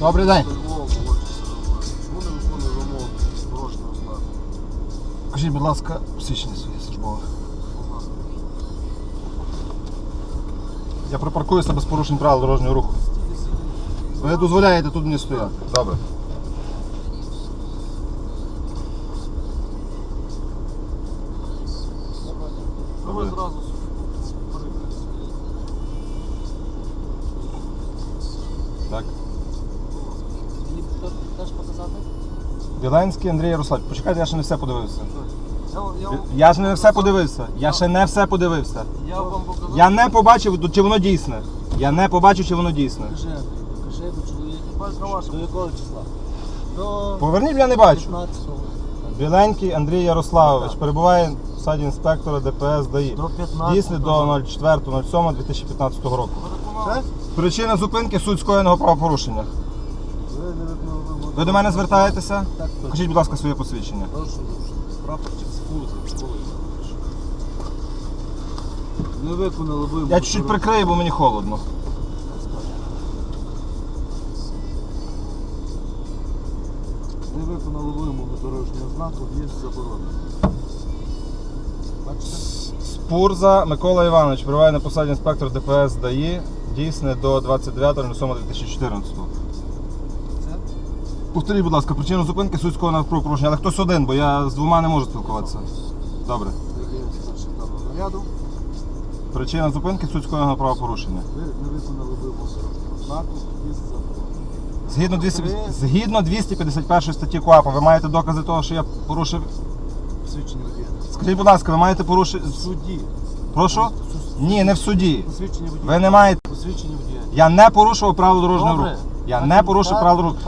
Добрий день. Чому? Покажіть, будь ласка, посвідчення своє службове. Я припаркуюся без порушень правил дорожнього руху. Ви дозволяєте тут мені стояти. Добре. Біленський Андрій Ярославович, почекайте, я ще не все подивився. Я, ж не все подивився. Я ще не все подивився. я вам показав. Я не побачив, чи воно дійсне. Я не побачив, чи воно дійсне. Покажи, покажи, бо чоловік. До якого числа? До Поверніть, я не бачу. 15-го. Біленький Андрій Ярославович перебуває в саді інспектора ДПС ДАІ. До 15-го. Дійсний до 04.07.2015 року. Причина зупинки суть скоєного правопорушення. Ви не. Ви до мене звертаєтеся? Так, точно. Покажіть, будь ласка, своє посвідчення. Прошу, прапорчик з пузом. Не виконали вимог. Я чуть-чуть прикрию, бо мені холодно. Не виконали вимоги дорожнього знаку, заборонено. Бачите? Спурза Микола Іванович перебуває на посаді інспектор ДПС ДАІ. Дійсне до 29.07.2014. Повторіть, будь ласка, причину зупинки суть скоєного правопорушення, але хтось один, бо я з двома не можу спілкуватися. Добре. Наряду. Причина зупинки суть скоєного правопорушення. Ви не виконали знаку. Згідно, 200, згідно 251 статті КУАПа, ви маєте докази того, що я порушив. Посвідчення водія. Скажіть, будь ласка, ви маєте порушити. В суді. Прошу? Ні, не в суді. Посвідчення водія. Ви не маєте. Посвідчення водія. Я не порушував правила дорожнього Добре. руху. Я Так не порушив правила руху.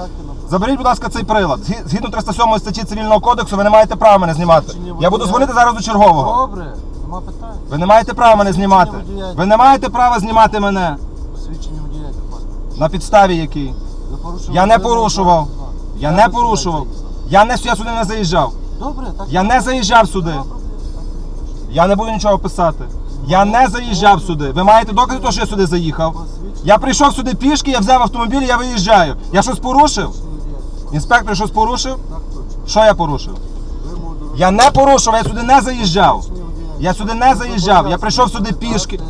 Заберіть, будь ласка, цей прилад. Згі- Згідно 307 статті цивільного кодексу, ви не маєте права мене знімати. Я буду водія. дзвонити зараз до чергового. Добре, нема питань. Ви не маєте права мене знімати. водія. Ви не маєте права знімати мене. Посвідчення водія яке паспорт. На підставі якій? Ви порушили Я не порушував. дорожнього знаку. Я не порушував. Я не я сюди не заїжджав. Добре, так. Я не заїжджав сюди. Нема проблем. Я не буду нічого писати. Я не заїжджав сюди. Ви маєте докази того, що я сюди заїхав. Я прийшов сюди пішки, я взяв автомобіль, я виїжджаю. Я щось порушив? Інспектор щось порушив? Так точно. Що я порушив? Дорожнього Я не порушив, я сюди не заїжджав. Я сюди не заїжджав. Я прийшов сюди пішки.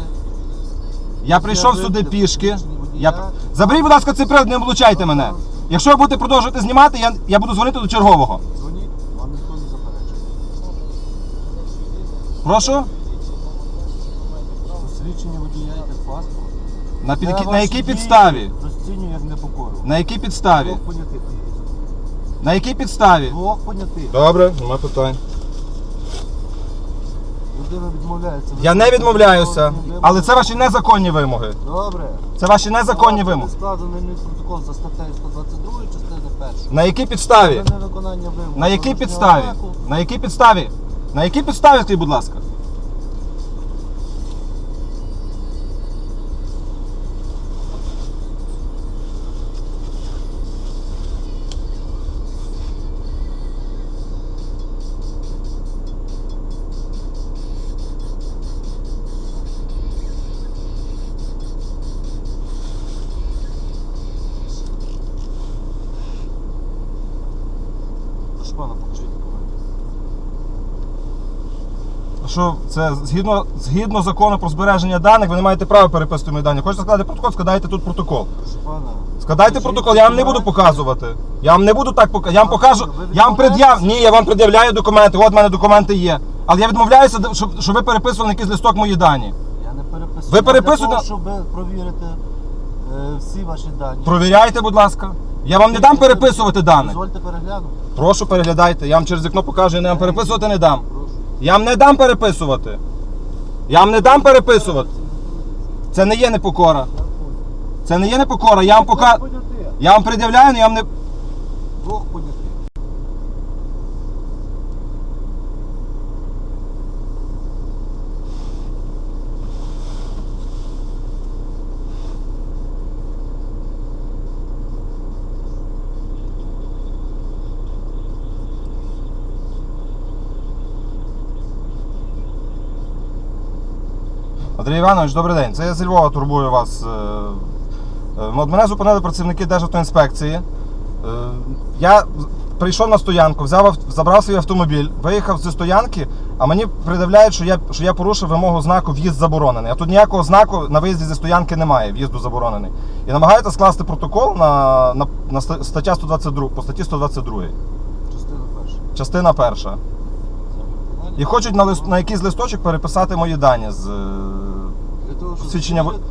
Я прийшов сюди пішки. Я... Заберіть, будь ласка, цей привод, не облучайте мене. Якщо ви будете продовжувати знімати, я, я буду дзвонити до чергового. Дзвоніть, вам ніхто не заперечує. Прошу? Посвідчення водія йде паспорт. На, під... Я на якій дії підставі? Розцінюю як непокору. На якій підставі? Двох понятих. На якій підставі? Двох понятих. Добре, нема питань. Людина відмовляється. Я не відмовляюся, але це ваші незаконні вимоги. Добре. Це ваші незаконні вимоги. Складений адмінпротокол за статтею 122 частини 1. На якій підставі? За невиконання вимог. На якій підставі? На якій підставі? На якій підставі, скажіть, будь ласка? Пана, покажіть документи. Що це згідно, згідно закону про збереження даних, ви не маєте права переписувати мої дані. Хочете складати протокол, складайте тут протокол. Прошу пана. Складайте покажіть протокол, я вам не буду документи. показувати. Я вам не буду так показувати. Я вам А покажу. ви Я вам пред'яв. відмовляєтесь? Ні, я вам пред'являю документи. От в мене документи є. Але я відмовляюся, щоб, щоб ви переписували на якийсь листок мої дані. Я не переписую. Ви переписуєте- Для того, щоб провірити е, всі ваші дані. Провіряйте, будь ласка. Я вам не дам переписувати дані. Дозвольте переглянути. Прошу переглядайте. Я вам через вікно покажу, я вам переписувати не дам. Я вам не дам переписувати. Я вам не дам переписувати. Це не є непокора. Це не є непокора. Я вам пока. Я вам пред'являю, але я вам не. Бог понятих. Андрій Іванович, добрий день. Це я зі Львова турбую вас. Е, от мене зупинили працівники Державтоінспекції. Е, Я прийшов на стоянку, взяв, забрав свій автомобіль, виїхав зі стоянки, а мені придивляють, що я, що я порушив вимогу знаку в'їзд заборонений. А тут ніякого знаку на виїзді зі стоянки немає, в'їзду заборонений. І намагаються скласти протокол на, на, на стаття 122, по статті 122, Частина перша. частина перша. І хочуть на, лист, на якийсь листочок переписати мої дані з е, Для того, щоб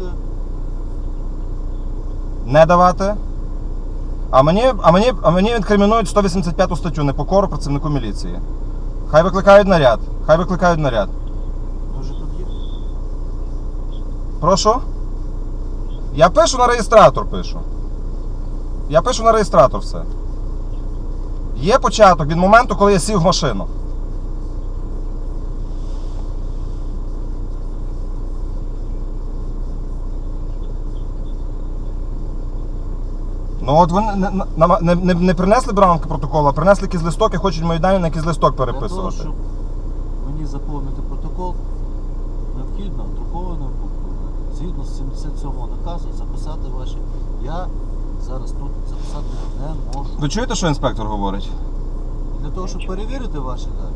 не давати. А мені, а мені, а мені інкримінують 185 статтю непокору працівнику міліції. Хай викликають наряд. Хай викликають наряд. ми вже тут є. Прошу? Я пишу на реєстратор, пишу. Я пишу на реєстратор все. Є початок від моменту, коли я сів в машину. Ну от вони не, не, не, не, не принесли бранки протоколу, а принесли якийсь листок і хочуть мої дані на якийсь листок Для того, переписувати. щоб мені заповнити протокол, необхідно друкованою буквою, згідно з 77 наказу, записати ваші. Я зараз тут записати не можу. Ви чуєте, що інспектор говорить? Для того, щоб перевірити ваші дані,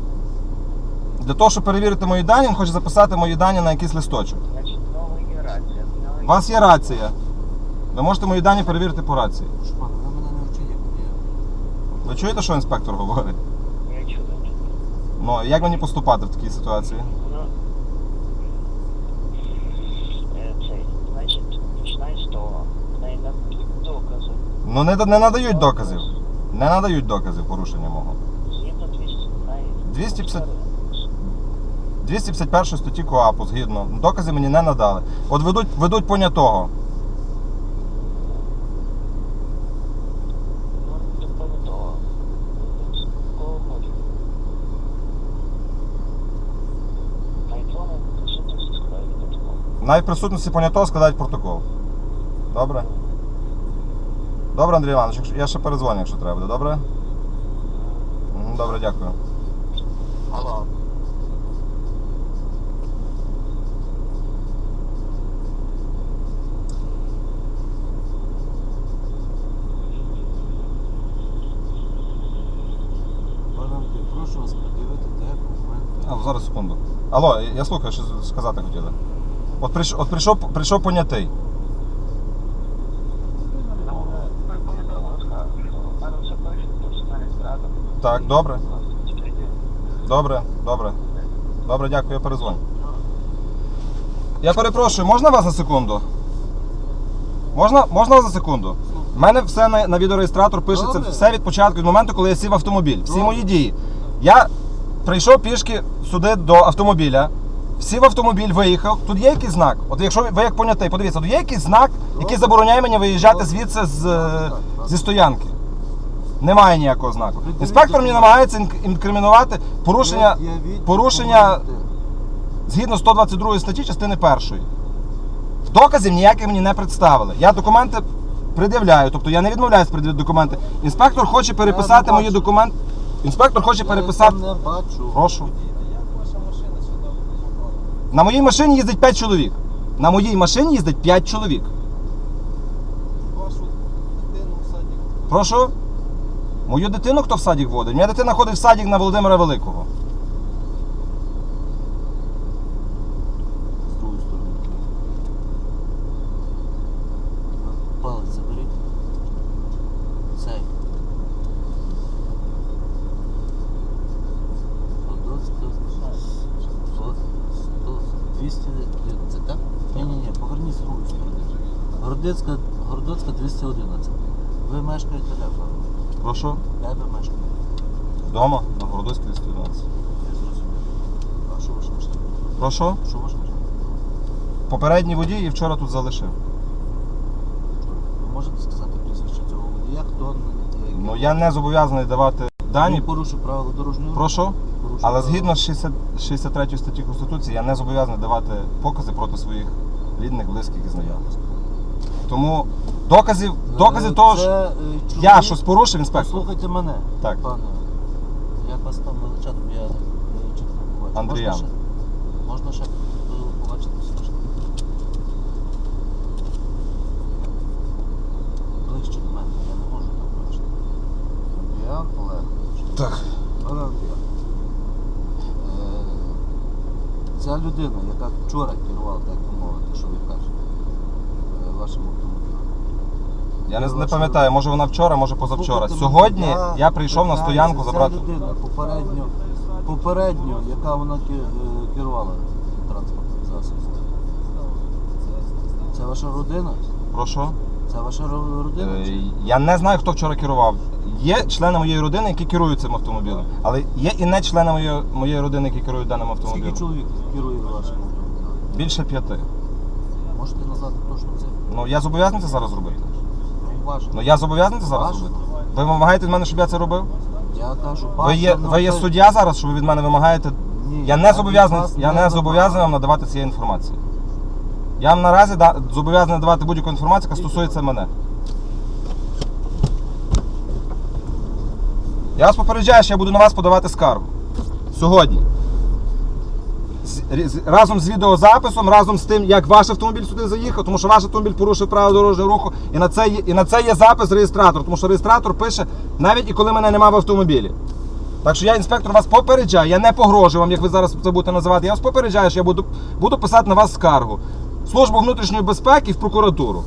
Для того, щоб перевірити мої дані, він хоче записати мої дані на якийсь листочок. Значить, знову є рація. У вас є рація. Ви можете мої дані перевірити по рації. Прошу пане, ви мене не мені. Ви чуєте, що інспектор говорить? Я чую. Ну, як мені поступати в такій ситуації? Ну, е, значить, починай з того. Не докази. Ну, не, да- не надають доказів. Не надають доказів порушення мого. Згідно 200, най- 250 251 статті КОАПу, згідно. Докази мені не надали. От ведуть, ведуть понятого. Ну, до того. Кого хочеш. На якому присутності складають протокол. Навіть в присутності понятого складають протокол. Добре? Добре, Андрій Іванович, якщо- я ще перезвоню, якщо треба буде, добре? Мгм, Добре, дякую. Алло. Прошу вас. А, зараз секунду. Алло, я слухаю, що сказати хотіли. От прийшов, от прийшов, прийшов понятий. Так, добре. Добре, добре. Добре, дякую, я перезвоню. Я перепрошую, можна вас на секунду? Можна, можна вас на секунду? У мене все на, на відеореєстратор пишеться, Добре. все від початку, від моменту, коли я сів в автомобіль. Всі Добре. мої дії. Я прийшов пішки сюди до автомобіля, сів в автомобіль, виїхав. Тут є якийсь знак. От якщо ви, ви як понятий, подивіться, тут є якийсь знак, який забороняє мені виїжджати звідси з, е, зі стоянки. Немає ніякого знаку. Інспектор мені намагається інк- інкримінувати порушення, порушення згідно 122 статті частини першої. Доказів ніяких мені не представили. Я документи пред'являю, тобто я не відмовляюсь пред'явити документи. Інспектор хоче переписати мої бачу. документи. Інспектор хоче Я переписати. це не бачу. Прошу. А як ваша машина сюди попала? На моїй машині їздить 5 чоловік. На моїй машині їздить 5 чоловік. Вашу дитину в садик. Прошу. Мою дитину хто в садик водить? Моя дитина ходить в садик на Володимира Великого. З другої сторони. Палець заберіть. Цей. Городоцька. Сто- сто- 200. Це так? Ні, ні, ні, поверніть з другої сторони. Городецька, Городоцька 211. Ви мешкаєте де, пане? Прошу. Де ви мешкаєте? Вдома на Городоцькій 211. Я зрозумів. А що ваша машина? Прошу. Що ваша машина? Попередній водій і вчора тут залишив. Ви можете сказати прізвище цього водія, хто який- Ну я не зобов'язаний давати дані. Він порушив правила дорожнього руху. Прошу. Але згідно з 60, 63 статті Конституції я не зобов'язаний давати покази проти своїх рідних, близьких і знайомих. Тому доказів, доказів Е, того, це, що е, я чоловік- щось порушив, інспектор. Послухайте мене, Так. пане. Як вас там величати, я е, чітко. Андріян. Можна ще, можна ще е, побачити смішно? Так. Гарантія. Е, Ця людина, яка вчора керувала, так би мовити, що ви кажете, е, вашим автомобілем. Я не, не пам'ятаю, може вона вчора, може позавчора. Слухайте, Сьогодні я я прийшов на питаюся, стоянку ця забрати. людина попередньо, попередньо, яка вона е, керувала транспортним засобом. Це ваша родина? Прошу. Це ваша ро- родина? Е, чи? Я не знаю, хто вчора керував. Є члени моєї родини, які керують цим автомобілем. Але є і не члени моєї, моєї родини, які керують даним Скільки автомобілем. чоловік керує вашим автомобілем? Більше п'яти. Можете назвати точно це? Ну я зобов'язаний це зараз робити. Ну, ваше. Ну я зобов'язаний це зараз Ваше. робити. Ви вимагаєте від мене, щоб я це робив? Я кажу, Ви є, бажано ви є те- суддя зараз, що ви від мене вимагаєте. Ні, Я від не зобов'язаний, вас я не зобов'язаний вам надавати цієї інформації. Я наразі да, зобов'язаний надавати будь-яку інформацію, яка стосується мене. Я вас попереджаю, що я буду на вас подавати скаргу. Сьогодні. Разом з відеозаписом, разом з тим, як ваш автомобіль сюди заїхав, тому що ваш автомобіль порушив правила дорожнього руху, і на це є, і на це є запис реєстратора, тому що реєстратор пише навіть і коли мене немає в автомобілі. Так що я, інспектор, вас попереджаю, я не погрожую вам, як ви зараз це будете називати. Я вас попереджаю, що я буду, буду писати на вас скаргу. Службу внутрішньої безпеки і в прокуратуру.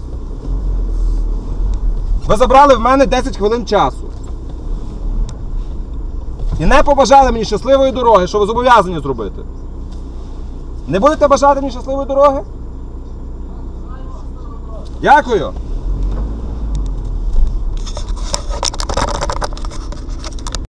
Ви забрали в мене 10 хвилин часу. І не побажали мені щасливої дороги, що ви зобов'язані зробити. Не будете бажати мені щасливої дороги? Дякую.